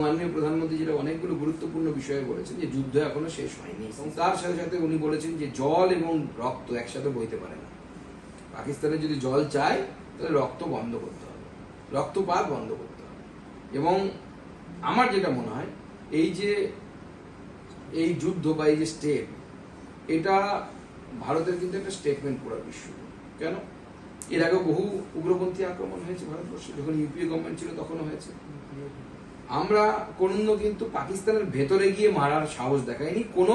মাননীয় প্রধানমন্ত্রী যেটা অনেকগুলো গুরুত্বপূর্ণ বিষয়ে বলেছেন যে যুদ্ধ এখনও শেষ হয়নি। এবং তার সাথে সাথে উনি বলেছেন যে জল এবং রক্ত একসাথে বইতে পারে না। পাকিস্তানে যদি জল চায়, তাহলে রক্ত বন্ধ করতে হবে। রক্তপাত বন্ধ করতে হবে। এবং আমার যেটা মনে হয়, এই যে এই যুদ্ধ বা এই যে স্টেপ এটা ভারতের কিন্তু একটা স্টেটমেন্ট পুরো বিশ্ব। কেন? এর আগে বহু উগ্রপন্থী আক্রমণ হয়েছে ভারতবর্ষে। যখন ইউপিএ গভর্নমেন্ট ছিল, তখনও হয়েছে। আমরা কোনো কিন্তু পাকিস্তানের ভেতরে গিয়ে মারার সাহস দেখায়নি, কোনো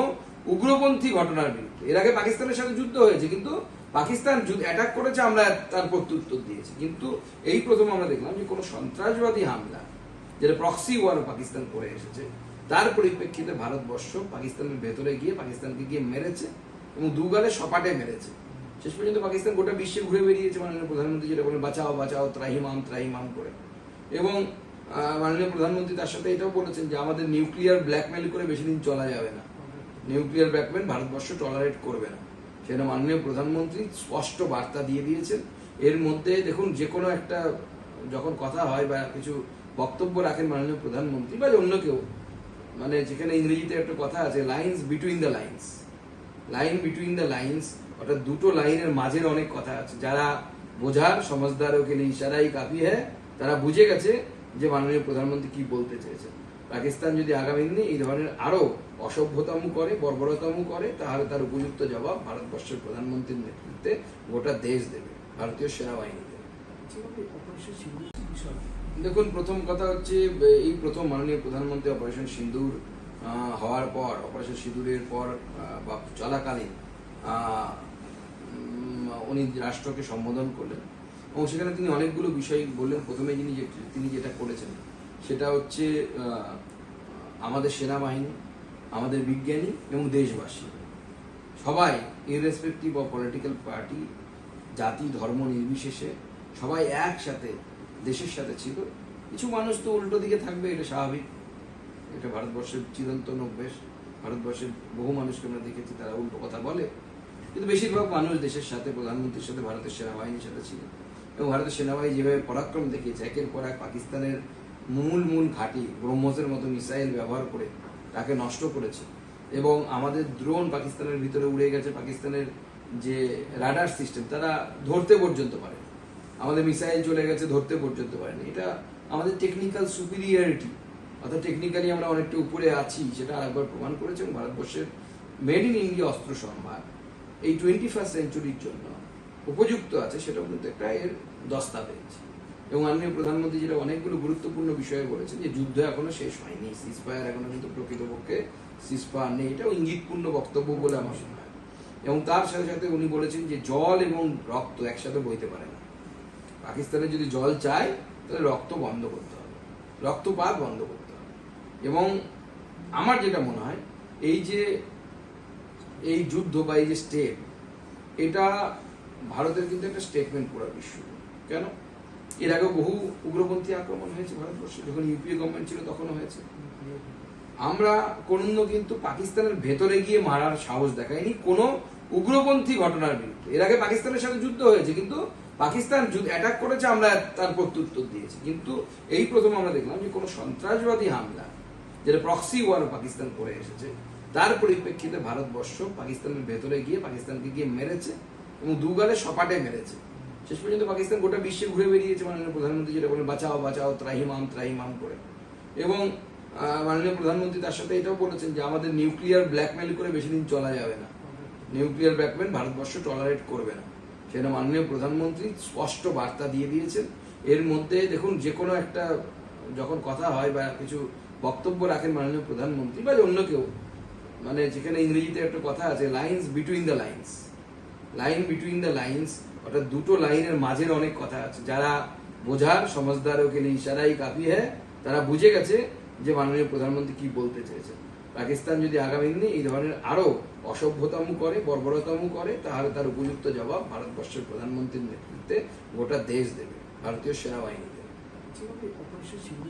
উগ্রপন্থী ঘটনার বিরুদ্ধে। এর আগে পাকিস্তানের সাথে যুদ্ধ হয়েছে, কিন্তু পাকিস্তান অ্যাটাক করেছে আমরা তার প্রত্যুত্তর দিয়েছি। কিন্তু এই প্রথম আমরা দেখলাম যে কোনো সন্ত্রাসবাদী হামলা, যেটা প্রক্সি ওয়ার পাকিস্তান করে এসেছে, তার পরিপ্রেক্ষিতে ভারতবর্ষ পাকিস্তানের ভেতরে গিয়ে পাকিস্তানকে গিয়ে মেরেছে এবং দুগালে সপাটে মেরেছে। শেষ পর্যন্ত পাকিস্তান গোটা বিশ্বে ঘুরে বেরিয়েছে মাননীয় প্রধানমন্ত্রী যেটা বলেন, বাঁচাও বাঁচাও, ত্রাহিমাম ত্রাহিমাম করে। এবং মাননীয় প্রধানমন্ত্রী তার সাথে এটাও বলেছেন যে আমাদের নিউক্লিয়ার ব্ল্যাকমেল করে বেশি দিন চলা যাবে না। নিউক্লিয়ার ব্ল্যাকমেল ভারতবর্ষ টলারেট করবে না। সেটা মাননীয় প্রধানমন্ত্রী স্পষ্ট বার্তা দিয়ে দিয়েছেন। এর মধ্যে দেখুন, যে কোনো একটা যখন কথা হয় বা কিছু বক্তব্য রাখেন মাননীয় প্রধানমন্ত্রী বা অন্য কেউ মানে যেখানে ইংরেজিতে একটা কথা আছে lines between the lines line between the lines অর্থাৎ দুটো লাইনের মাঝের অনেক কথা আছে। যারা বোঝার সমঝদারও কে ইশারাই কাফি হ্যাঁ তারা বুঝে গেছে যে মাননীয় প্রধানমন্ত্রী কি বলতে চেয়েছেন? পাকিস্তান যদি আগামী দিনে এই ধরনের আরও অসভ্যতম করে বর্বরতম করে তাহলে তার উপযুক্ত জবাব ভারতবর্ষের প্রধানমন্ত্রীর নেতৃত্বে গোটা দেশ দেবে ভারতীয় সেনাবাহিনী দেবে দেখুন প্রথম কথা হচ্ছে এই প্রথম মাননীয় প্রধানমন্ত্রী অপারেশন সিন্দুর হওয়ার পর অপারেশন সিঁদুরের পর বা চলাকালীন আহ, উনি রাষ্ট্রকে সম্বোধন করলেন। এবং সেখানে তিনি অনেকগুলো বিষয় বললেন। প্রথমে যিনি তিনি যেটা করেছেন, সেটা হচ্ছে আমাদের সেনাবাহিনী, আমাদের বিজ্ঞানী এবং দেশবাসী। সবাই ইররেসপেক্টিভ অফ পলিটিক্যাল পার্টি জাতি, ধর্ম নির্বিশেষে সবাই একসাথে, দেশের সাথে ছিল। কিছু মানুষ তো উল্টো দিকে থাকবে, এটা স্বাভাবিক। এটা ভারতবর্ষের চিরন্তন অভ্যেস। ভারতবর্ষের বহু মানুষকে আমরা দেখেছি, তারা উল্টো কথা বলে। কিন্তু বেশিরভাগ মানুষ দেশের সাথে, প্রধানমন্ত্রীর সাথে, ভারতের সেনাবাহিনীর সাথে ছিল এবং ভারতের সেনাবাহিনী যেভাবে পরাক্রম দেখিয়েছে, একের পর এক পাকিস্তানের মূল মূল ঘাঁটি ব্রহ্মসের মতো মিসাইল ব্যবহার করে তাকে নষ্ট করেছে। এবং আমাদের ড্রোন পাকিস্তানের ভিতরে উড়ে গেছে, পাকিস্তানের যে রাডার সিস্টেম তারা ধরতে পর্যন্ত পারে আমাদের মিসাইল চলে গেছে, ধরতে পর্যন্ত পারেনি। এটা আমাদের টেকনিক্যাল সুপিরিয়রিটি অর্থাৎ টেকনিক্যালি আমরা অনেকটা উপরে আছি, সেটা আরেকবার প্রমাণ করেছে এবং ভারতবর্ষের মেড ইন ইন্ডিয়া অস্ত্র সম্ভার এই টোয়েন্টি ফার্স্ট সেঞ্চুরির জন্য উপযুক্ত আছে সেটাও কিন্তু একটা এর দস্তাবেজ এবং মাননীয় প্রধানমন্ত্রী যেটা অনেকগুলো গুরুত্বপূর্ণ বিষয়ে বলেছেন যে যুদ্ধ এখনও শেষ হয়নি সিসফায়ার এখনও কিন্তু প্রকৃতপক্ষে সিসফায়ার নেই, এটাও ইঙ্গিতপূর্ণ বক্তব্য বলে আমার মনে হয়। এবং তার সাথে সাথে উনি বলেছেন যে জল এবং রক্ত একসাথে বইতে পারে না। পাকিস্তানে যদি জল চায়, তাহলে রক্ত বন্ধ করতে হবে। রক্তপাত বন্ধ করতে হবে। এবং আমার যেটা মনে হয়, এই যে এই যুদ্ধ বা এই যে স্টেপ এটা ভারতের কিন্তু একটা স্টেটমেন্ট পুরো বিশ্ব কেন? এর আগে বহু উগ্রপন্থী আক্রমণ হয়েছে ভারতবর্ষে, যখন ইউপিএ গভর্নমেন্ট ছিল তখনও হয়েছে। আমরা কোনো কিন্তু পাকিস্তানের ভেতরে গিয়ে মারার সাহস দেখায়নি কোনো উগ্রপন্থী ঘটনার বিরুদ্ধে। এর আগে পাকিস্তানের সাথে যুদ্ধ হয়েছে, কিন্তু পাকিস্তান অ্যাটাক করেছে আমরা তার প্রত্যুত্তর দিয়েছি। কিন্তু এই প্রথম আমরা দেখলাম যে কোনো সন্ত্রাসবাদী হামলা, যেটা প্রক্সি ওয়ার পাকিস্তান করে এসেছে, তার পরিপ্রেক্ষিতে ভারতবর্ষ পাকিস্তানের ভেতরে গিয়ে পাকিস্তানকে গিয়ে মেরেছে। এবং দুগালে সপাটে মেরেছে। শেষ পর্যন্ত পাকিস্তান গোটা বিশ্বে ঘুরে বেরিয়েছে মাননীয় প্রধানমন্ত্রী যেটা বলেন বাঁচাও বাঁচাও ত্রাহিমাম ত্রাহিমাম করে। এবং মাননীয় প্রধানমন্ত্রী তার সাথে এটাও বলেছেন যে আমাদের নিউক্লিয়ার ব্ল্যাকমেল করে বেশি দিন চলা যাবে না। নিউক্লিয়ার ব্ল্যাকমেল ভারতবর্ষ টলারেট করবে না। সেটা মাননীয় প্রধানমন্ত্রী স্পষ্ট বার্তা দিয়ে দিয়েছেন। এর মধ্যে দেখুন, যে কোনো একটা যখন কথা হয় বা কিছু বক্তব্য রাখেন মাননীয় প্রধানমন্ত্রী বা অন্য কেউ মানে যেখানে ইংরেজিতে একটা কথা আছে lines between the lines line between the lines অর্থাৎ দুটো লাইনের মাঝের অনেক কথা আছে। যারা বোঝার সমঝদারও কে লিয়ে ইশারাই কাফি হ্যাঁ তারা বুঝে গেছে যে মাননীয় প্রধানমন্ত্রী কি বলতে চেয়েছেন। পাকিস্তান যদি আগামী দিনে এই ধরনের আরও অসভ্যতম করে, বর্বরতম করে, তাহলে তার উপযুক্ত জবাব ভারতবর্ষের প্রধানমন্ত্রীর নেতৃত্বে গোটা দেশ দেবে, ভারতীয় সেনাবাহিনী সিন্ধু